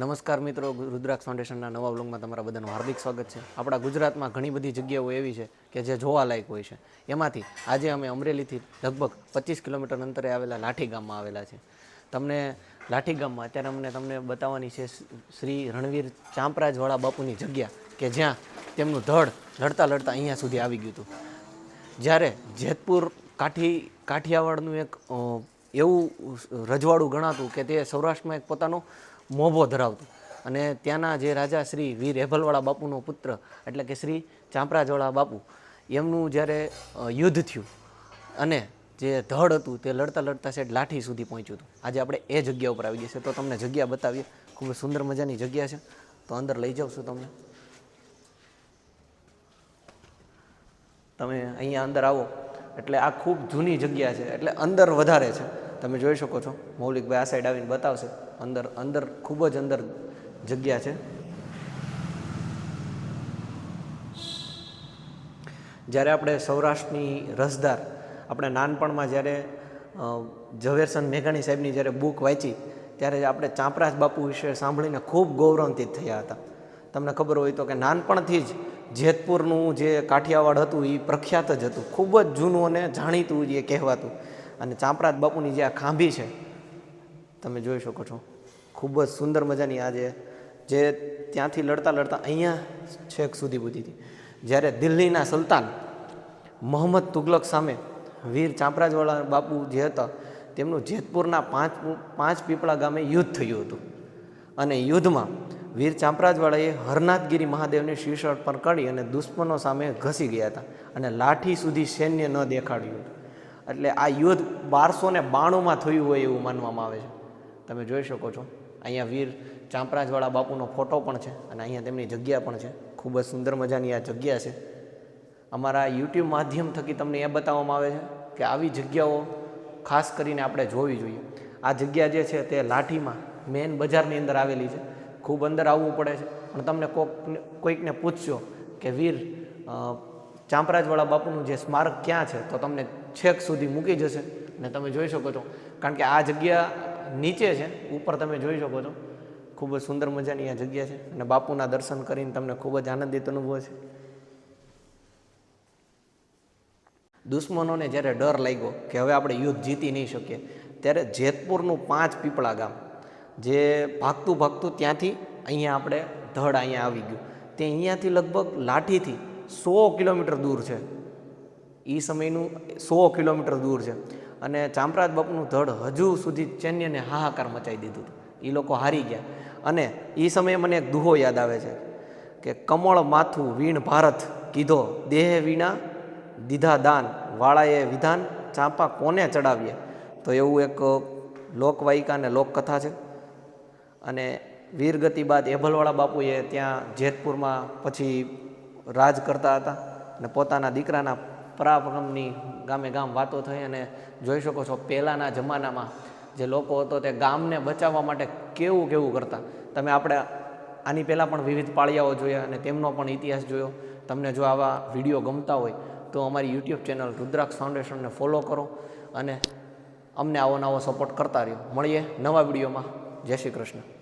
નમસ્કાર મિત્રો રુદ્રાક્ષ ફાઉન્ડેશનના નવા બ્લોગમાં તમારા બધાનું હાર્દિક સ્વાગત છે. આપણા ગુજરાતમાં ઘણી બધી જગ્યાઓ એવી છે કે જે જોવાલાયક હોય છે. એમાંથી આજે અમે અમરેલીથી લગભગ પચીસ કિલોમીટર અંતરે આવેલા લાઠી ગામમાં આવેલા છે. તમને લાઠી ગામમાં અત્યારે અમને તમને બતાવવાની છે શ્રી રણવીર ચાંપરાજવાળા બાપુની જગ્યા કે જ્યાં તેમનું ધડ લડતા લડતા અહીંયા સુધી આવી ગયું હતું. જ્યારે જેતપુર કાઠી, કાઠિયાવાડનું એક એવું રજવાડું ગણાતું કે તે સૌરાષ્ટ્રમાં એક પોતાનો મોભો ધરાવતું. અને ત્યાંના જે રાજા શ્રી વીર હેભલવાળા બાપુનો પુત્ર, એટલે કે શ્રી ચાંપરાજવાળા બાપુ, એમનું જ્યારે યુદ્ધ થયું અને જે ધડ હતું તે લડતા લડતા સેટ લાઠી સુધી પહોંચ્યું હતું. આજે આપણે એ જગ્યા ઉપર આવી જઈએ તો તમને જગ્યા બતાવીએ. ખૂબ સુંદર મજાની જગ્યા છે. તો અંદર લઈ જાઉં છું તમને. તમે અહીંયા અંદર આવો. એટલે આ ખૂબ જૂની જગ્યા છે. એટલે અંદર વધારે છે. તમે જોઈ શકો છો. મૌલિકભાઈ આ સાઈડ આવીને બતાવશે. અંદર અંદર ખૂબ જ અંદર જગ્યા છે. જ્યારે આપણે સૌરાષ્ટ્રની રસદાર, આપણે નાનપણમાં જ્યારે ઝવેરસન મેઘાણી સાહેબની જ્યારે બુક વાંચી, ત્યારે આપણે ચાંપરાજ બાપુ વિશે સાંભળીને ખૂબ ગૌરવાન્વિત થયા હતા. તમને ખબર હોય તો કે નાનપણથી જ જેતપુરનું જે કાઠિયાવાડ હતું એ પ્રખ્યાત જ હતું. ખૂબ જ જૂનું અને જાણીતું જે કહેવાતું. અને ચાંપરાજ બાપુની જે આ ખાંભી છે, તમે જોઈ શકો છો. ખૂબ જ સુંદર મજાની આ જે ત્યાંથી લડતા લડતા અહીંયા છેક સુધી બુધી હતી. જ્યારે દિલ્હીના સુલતાન મોહમ્મદ તુગલક સામે વીર ચાંપરાજવાળા બાપુ જે હતા, તેમનું જેતપુરના પાંચ પાંચ પીપળા ગામે યુદ્ધ થયું હતું. અને યુદ્ધમાં વીર ચાંપરાજવાળાએ હરનાથગીરી મહાદેવને શીર્ષ અર્પણ કરી અને દુશ્મનો સામે ઘસી ગયા હતા. અને લાઠી સુધી સૈન્ય ન દેખાડ્યું એટલે આ યુદ્ધ બારસો ને બાણુંમાં થયું હોય એવું માનવામાં આવે છે. તમે જોઈ શકો છો. અહીંયા વીર ચાંપરાજવાળા બાપુનો ફોટો પણ છે અને અહીંયા તેમની જગ્યા પણ છે. ખૂબ જ સુંદર મજાની આ જગ્યા છે. અમારા યુટ્યુબ માધ્યમ થકી તમને એ બતાવવામાં આવે છે કે આવી જગ્યાઓ ખાસ કરીને આપણે જોવી જોઈએ. આ જગ્યા જે છે તે લાઠીમાં મેન બજારની અંદર આવેલી છે. ખૂબ અંદર આવવું પડે છે. પણ તમને કોક કોઈકને પૂછશો કે વીર ચાંપરાજવાળા બાપુનું જે સ્મારક ક્યાં છે, તો તમને છેક સુધી મૂકી જશે અને તમે જોઈ શકો છો. કારણ કે આ જગ્યા નીચે છે, ઉપર તમે જોઈ શકો છો. ખૂબ જ સુંદર મજાની આ જગ્યા છે અને બાપુના દર્શન કરીને તમને ખૂબ જ આનંદિત અનુભવ છે. દુશ્મનોને જ્યારે ડર લાગ્યો કે હવે આપણે યુદ્ધ જીતી નહીં શકીએ, ત્યારે જેતપુરનું પાંચ પીપળા ગામ, જે ભાગતું ભાગતું ત્યાંથી અહીંયા આપણે ધડ અહીંયા આવી ગયું. તે અહીંયાથી લગભગ લાઠીથી સો કિલોમીટર દૂર છે. એ સમયનું સો કિલોમીટર દૂર છે. અને ચામરાજ બાપુનું ધડ હજુ સુધી ચૈન્યને હાહાકાર મચાવી દીધું એ લોકો હારી ગયા. અને એ સમયે મને એક દુહો યાદ આવે છે કે કમળ માથું વીણ ભારત કીધો, દેહ વીણા દીધા દાન, વાળાએ વિધાન, ચાંપા કોને ચડાવીએ તો એવું એક લોકવાયિકા અને લોકકથા છે. અને વીરગતિ બાદ એભલવાળા બાપુએ ત્યાં જેતપુરમાં પછી રાજ કરતા હતા અને પોતાના દીકરાના પરાક્રમની ગામે ગામ વાતો થઈ અને જોઈ શકો છો પહેલાંના જમાનામાં જે લોકો હતો તે ગામને બચાવવા માટે કેવું કેવું કરતા. તમે આપણે આની પહેલાં પણ વિવિધ પાળિયાઓ જોયા અને તેમનો પણ ઇતિહાસ જોયો. તમને જો આવા વીડિયો ગમતા હોય તો અમારી યુટ્યુબ ચેનલ રુદ્રાક્ષ ફાઉન્ડેશનને ફોલો કરો અને અમને આવો નવો સપોર્ટ કરતા રહ્યો. મળીએ નવા વિડીયોમાં. જય શ્રી કૃષ્ણ.